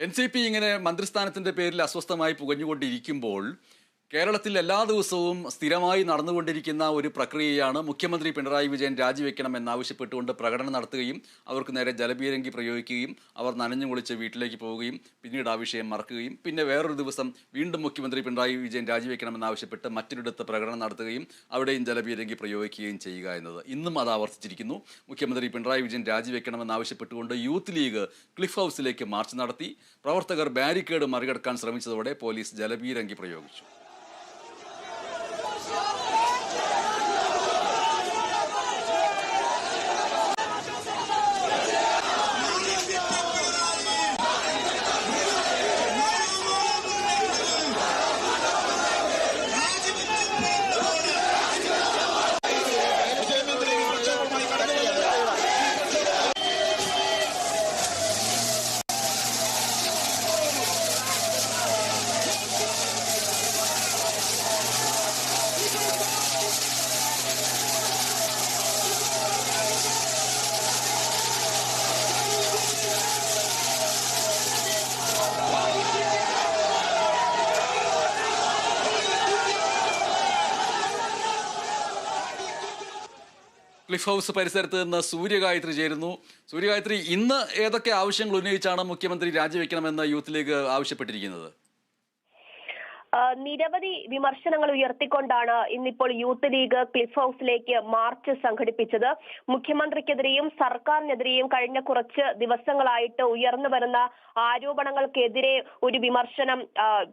N C P ഇങ്ങനെ മന്ത്രിസ്ഥാനത്തിന്റെ പേരിൽ അസ്വസ്ഥമായി പുകഞ്ഞുകൊണ്ടിരിക്കുമ്പോൾ കേരളത്തിൽ എല്ലാ ദിവസവും സ്ഥിരമായി നടന്നുകൊണ്ടിരിക്കുന്ന ഒരു പ്രക്രിയയാണ് മുഖ്യമന്ത്രി പിണറായി വിജയൻ രാജിവെക്കണം എന്നാവശ്യപ്പെട്ടുകൊണ്ട് പ്രകടനം നടത്തുകയും അവർക്ക് നേരെ ജലപീരങ്കി പ്രയോഗിക്കുകയും അവർ നനഞ്ഞു കുളിച്ച് വീട്ടിലേക്ക് പോവുകയും പിന്നീട് ആ വിഷയം മറക്കുകയും പിന്നെ വേറൊരു ദിവസം വീണ്ടും മുഖ്യമന്ത്രി പിണറായി വിജയൻ രാജിവെക്കണമെന്നാവശ്യപ്പെട്ട് മറ്റൊരിടത്ത് പ്രകടനം നടത്തുകയും അവിടെയും ജലപീരങ്കി പ്രയോഗിക്കുകയും ചെയ്യുക എന്നത്. ഇന്നും അത് ആവർത്തിച്ചിരിക്കുന്നു. മുഖ്യമന്ത്രി പിണറായി വിജയൻ രാജിവെക്കണമെന്നാവശ്യപ്പെട്ടുകൊണ്ട് യൂത്ത് ലീഗ് ക്ലിഫ് ഹൗസിലേക്ക് മാർച്ച് നടത്തി. പ്രവർത്തകർ ബാരിക്കേഡ് മറികടക്കാൻ ശ്രമിച്ചതോടെ പോലീസ് ജലപീരങ്കി പ്രയോഗിച്ചു. ക്ലിഫ് ഹൗസ് പരിസരത്ത് നിന്ന് സൂര്യഗായത്രി ചേരുന്നു. സൂര്യഗായത്രി ഇന്ന് ഏതൊക്കെ ആവശ്യങ്ങൾ ഉന്നയിച്ചാണ് മുഖ്യമന്ത്രി രാജിവെക്കണമെന്ന് യൂത്ത് ലീഗ് ആവശ്യപ്പെട്ടിരിക്കുന്നത്? നിരവധി വിമർശനങ്ങൾ ഉയർത്തിക്കൊണ്ടാണ് ഇന്നിപ്പോൾ യൂത്ത് ലീഗ് ക്ലിഫ് ഹൗസിലേക്ക് മാർച്ച് സംഘടിപ്പിച്ചത്. മുഖ്യമന്ത്രിക്കെതിരെയും സർക്കാരിനെതിരെയും കഴിഞ്ഞ കുറച്ച് ദിവസങ്ങളായിട്ട് ഉയർന്നു വരുന്ന ആരോപണങ്ങൾക്കെതിരെ ഒരു വിമർശനം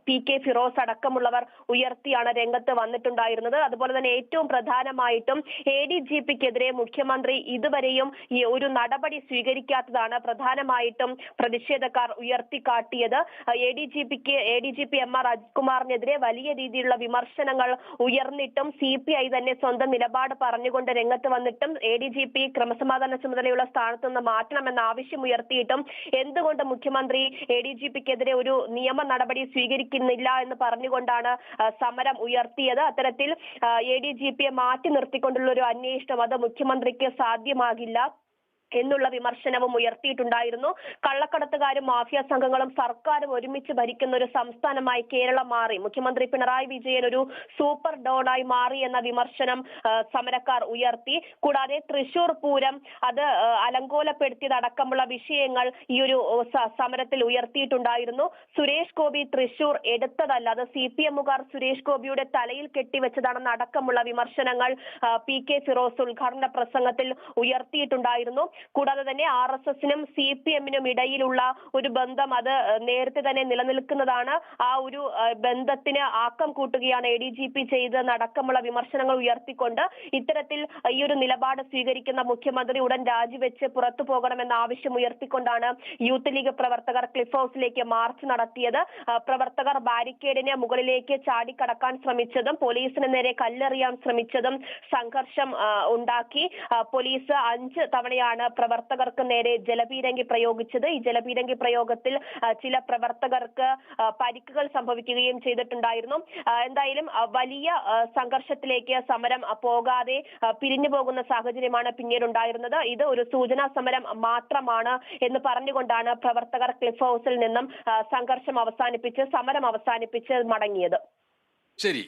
പി കെ ഫിറോസ് അടക്കമുള്ളവർ ഉയർത്തിയാണ് രംഗത്ത് വന്നിട്ടുണ്ടായിരുന്നത്. അതുപോലെ തന്നെ ഏറ്റവും പ്രധാനമായിട്ടും എ ഡി ജി പിക്കെതിരെ മുഖ്യമന്ത്രി ഇതുവരെയും ഒരു നടപടി സ്വീകരിക്കാത്തതാണ് പ്രധാനമായിട്ടും പ്രതിഷേധക്കാർ ഉയർത്തിക്കാട്ടിയത്. A D G pick A D G P M R അജ്കുമാറിനെതിരെ വലിയ രീതിയിലുള്ള വിമർശനങ്ങൾ ഉയർന്നിട്ടും സി പി ഐ തന്നെ സ്വന്തം നിലപാട് പറഞ്ഞുകൊണ്ട് രംഗത്ത് വന്നിട്ടും എ ഡി ജി പി ക്രമസമാധാന ചുമതലയുള്ള സ്ഥാനത്ത് നിന്ന് മാറ്റണമെന്ന ആവശ്യം ഉയർത്തിയിട്ടും എന്തുകൊണ്ട് മുഖ്യമന്ത്രി എ ഡി ജി പിക്കെതിരെ ഒരു നിയമ നടപടി സ്വീകരിക്കുന്നില്ല എന്ന് പറഞ്ഞുകൊണ്ടാണ് സമരം ഉയർത്തിയത്. അത്തരത്തിൽ എ ഡി ജി പിയെ മാറ്റി നിർത്തിക്കൊണ്ടുള്ള ഒരു അന്വേഷണം അത് മുഖ്യമന്ത്രിക്ക് സാധ്യമാകില്ല. എന്നുള്ള വിമർശനവും ഉയർത്തിയിട്ടുണ്ടായിരുന്നു. കള്ളക്കടത്തുകാരും മാഫിയ സംഘങ്ങളും സർക്കാരും ഒരുമിച്ച് ഭരിക്കുന്ന ഒരു സംസ്ഥാനമായി കേരളം മാറി. മുഖ്യമന്ത്രി പിണറായി വിജയൻ ഒരു സൂപ്പർ ഡോണായി മാറി എന്ന വിമർശനം സമരക്കാർ ഉയർത്തി. കൂടാതെ തൃശൂർ പൂരം അത് അലങ്കോലപ്പെടുത്തിയതടക്കമുള്ള വിഷയങ്ങൾ ഈ ഒരു സമരത്തിൽ ഉയർത്തിയിട്ടുണ്ടായിരുന്നു. സുരേഷ് ഗോപി തൃശൂർ എടുത്തതല്ല അത് സി പി എമ്മുകാർ സുരേഷ് ഗോപിയുടെ തലയിൽ കെട്ടിവെച്ചതാണെന്ന് അടക്കമുള്ള വിമർശനങ്ങൾ പി കെ ഫിറോസ് ഉദ്ഘാടന പ്രസംഗത്തിൽ ഉയർത്തിയിട്ടുണ്ടായിരുന്നു. കൂടാതെ തന്നെ ആർ എസ് എസിനും സി പി എമ്മിനും ഇടയിലുള്ള ഒരു ബന്ധം അത് നേരത്തെ തന്നെ നിലനിൽക്കുന്നതാണ്. ആ ഒരു ബന്ധത്തിന് ആക്കം കൂട്ടുകയാണ് എ ഡി ജി പി ചെയ്തതെന്നടക്കമുള്ള വിമർശനങ്ങൾ ഉയർത്തിക്കൊണ്ട് ഇത്തരത്തിൽ ഈ ഒരു നിലപാട് സ്വീകരിക്കുന്ന മുഖ്യമന്ത്രി ഉടൻ രാജിവെച്ച് പുറത്തു പോകണമെന്ന ആവശ്യം ഉയർത്തിക്കൊണ്ടാണ് യൂത്ത് ലീഗ് പ്രവർത്തകർ ക്ലിഫ് ഹൗസിലേക്ക് മാർച്ച് നടത്തിയത്. പ്രവർത്തകർ ബാരിക്കേഡിന് മുകളിലേക്ക് ചാടിക്കടക്കാൻ ശ്രമിച്ചതും പോലീസിന് നേരെ കല്ലെറിയാൻ ശ്രമിച്ചതും സംഘർഷം ഉണ്ടാക്കി. പോലീസ് അഞ്ച് തവണയാണ് പ്രവർത്തകർക്ക് നേരെ ജലപീരങ്കി പ്രയോഗിച്ചത്. ഈ ജലപീരങ്കി പ്രയോഗത്തിൽ ചില പ്രവർത്തകർക്ക് പരിക്കുകൾ സംഭവിക്കുകയും ചെയ്തിട്ടുണ്ടായിരുന്നു. എന്തായാലും വലിയ സംഘർഷത്തിലേക്ക് സമരം പോകാതെ പിരിഞ്ഞു പോകുന്ന സാഹചര്യമാണ് പിന്നീട് ഉണ്ടായിരുന്നത് ഇത് ഒരു സൂചനാ സമരം മാത്രമാണ് എന്ന് പറഞ്ഞുകൊണ്ടാണ് പ്രവർത്തകർ ക്ലിഫ് ഹൗസിൽ നിന്നും സംഘർഷം അവസാനിപ്പിച്ച് സമരം അവസാനിപ്പിച്ച് മടങ്ങിയത്. ശരി.